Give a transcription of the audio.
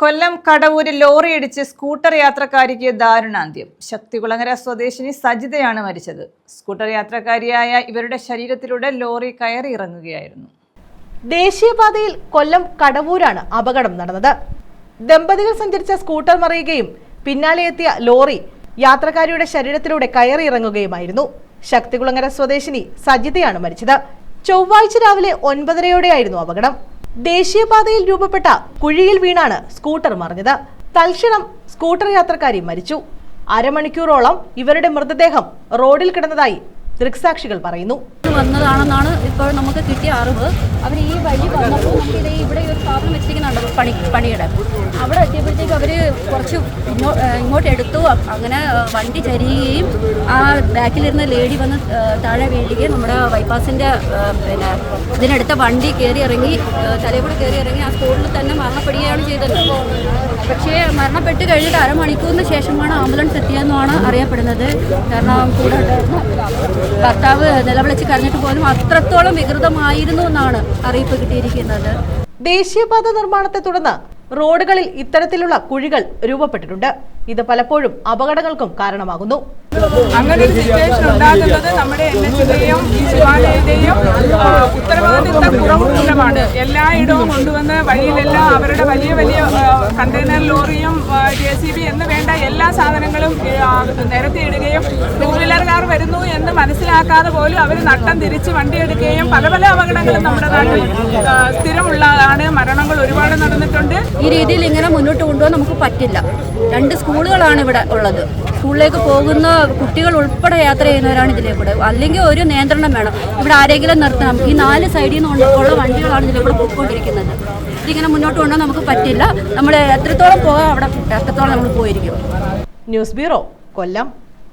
കൊല്ലം കടവൂരിൽ ലോറിയിടിച്ച് scooter യാത്രക്കാരിക്ക് ദാരുണാന്ത്യം. ശക്തികുളങ്ങര സ്വദേശിനി സജിതയാണ് മരിച്ചത്. സ്കൂട്ടർ യാത്രക്കാരിയായ ഇവരുടെ ശരീരത്തിലൂടെ ലോറി കയറി ഇറങ്ങുകയായിരുന്നു. ദേശീയപാതയിൽ കൊല്ലം കടവൂരാണ് അപകടം നടന്നത്. ദമ്പതികൾ സഞ്ചരിച്ച സ്കൂട്ടർ മറിയുകയും പിന്നാലെ എത്തിയ ലോറി യാത്രക്കാരിയുടെ ശരീരത്തിലൂടെ കയറി ഇറങ്ങുകയുമായിരുന്നു. ശക്തികുളങ്ങര സ്വദേശിനി സജിതയാണ് മരിച്ചത്. ചൊവ്വാഴ്ച രാവിലെ ഒൻപതരയോടെയായിരുന്നു അപകടം. ദേശീയപാതയിൽ രൂപപ്പെട്ട കുഴിയിൽ വീണാണ് സ്കൂട്ടർ മറിഞ്ഞത്. തൽക്ഷണം സ്കൂട്ടർ യാത്രക്കാരി മരിച്ചു. അരമണിക്കൂറോളം ഇവരുടെ മൃതദേഹം റോഡിൽ കിടന്നതായി ദൃക്സാക്ഷികൾ പറയുന്നു. വന്നതാണെന്നാണ് ഇപ്പോൾ നമുക്ക് കിട്ടിയ അറിവ്. അവർ ഈ വഴി വന്നപ്പോൾ നമുക്ക് ഇവിടെ ഒരു സ്ഥാപനം വെച്ചിരിക്കുന്നുണ്ട് പണി പണിയുടെ. അവിടെ എത്തിയപ്പോഴത്തേക്ക് അവർ കുറച്ച് ഇങ്ങോട്ട് എടുത്തു അങ്ങനെ വണ്ടി ചരിയുകയും ആ ബാക്കിലിരുന്ന ലേഡി വന്ന് താഴെ വീഴുകയും നമ്മുടെ ബൈപ്പാസിന്റെ പിന്നെ ഇതിനടുത്ത വണ്ടി കയറി ഇറങ്ങി തലയിൽ കയറി ഇറങ്ങി ആ സ്കൂളിൽ തന്നെ മരണപ്പെടുകയാണ് ചെയ്തത്. പക്ഷേ മരണപ്പെട്ട് കഴിഞ്ഞിട്ട് അരമണിക്കൂറിന് ശേഷമാണ് ആംബുലൻസ് എത്തിയെന്നാണ് അറിയപ്പെടുന്നത്. കാരണം കൂടെ ഭർത്താവ് നിലവിളിച്ച് കരഞ്ഞിട്ട് പോലും അത്രത്തോളം വികൃതമായിരുന്നു എന്നാണ് അറിയിപ്പ് കിട്ടിയിരിക്കുന്നത്. ദേശീയപാത നിർമ്മാണത്തെ തുടർന്ന് റോഡുകളിൽ ഇത്തരത്തിലുള്ള കുഴികൾ രൂപപ്പെട്ടിട്ടുണ്ട്. ഇത് പലപ്പോഴും അപകടങ്ങൾക്കും കാരണമാകുന്നു. അങ്ങനെ ഒരു സിറ്റുവേഷൻ ഉണ്ടാകുന്നത് നമ്മുടെ എൻ ശിവാലയയുടെയും ആ, ഉത്തരവാദിത്ത കുറവ് മൂലമാണ് എല്ലായിടവും കൊണ്ടുവന്ന് വഴിയിലെല്ലാം അവരുടെ വലിയ വലിയ കണ്ടെയ്നർ ലോറിയും ജെ സി ബി എന്ന് വേണ്ട എല്ലാ സാധനങ്ങളും നിരത്തി നിരത്തിയിടുകയും ടൂ വീലർകാർ വരുന്നു എന്ന് മനസ്സിലാക്കാതെ പോലും അവർ നട്ടം തിരിച്ച് വണ്ടിയെടുക്കുകയും പല പല അപകടങ്ങളും നമ്മുടെ നാട്ടിൽ സ്ഥിരമുള്ളതാണ്. മരണങ്ങൾ ഒരുപാട് നടന്നിട്ടുണ്ട്. ഈ രീതിയിൽ ഇങ്ങനെ മുന്നോട്ട് കൊണ്ടുപോകാൻ നമുക്ക് പറ്റില്ല. രണ്ട് സ്കൂളുകളാണ് ഇവിടെ ഉള്ളത്. സ്കൂളിലേക്ക് പോകുന്ന കുട്ടികൾ ഉൾപ്പെടെ യാത്ര ചെയ്യുന്നവരാണ് ഇതിലേക്കൂടെ അല്ലെങ്കിൽ ഒരു നിയന്ത്രണം വേണം. ഇവിടെ ആരെങ്കിലും നിർത്തണം. ഈ നാല് സൈഡിൽ നിന്ന് ഉള്ള വണ്ടികളാണ് ഇതിലേക്കൂടെ പോയിക്കൊണ്ടിരിക്കുന്നത്. ഇതിങ്ങനെ മുന്നോട്ട് കൊണ്ടുപോകാൻ നമുക്ക് പറ്റില്ല. നമ്മൾ എത്രത്തോളം പോകാം അവിടെ എത്രത്തോളം നമ്മൾ പോയിരിക്കും. News bureau Kollam.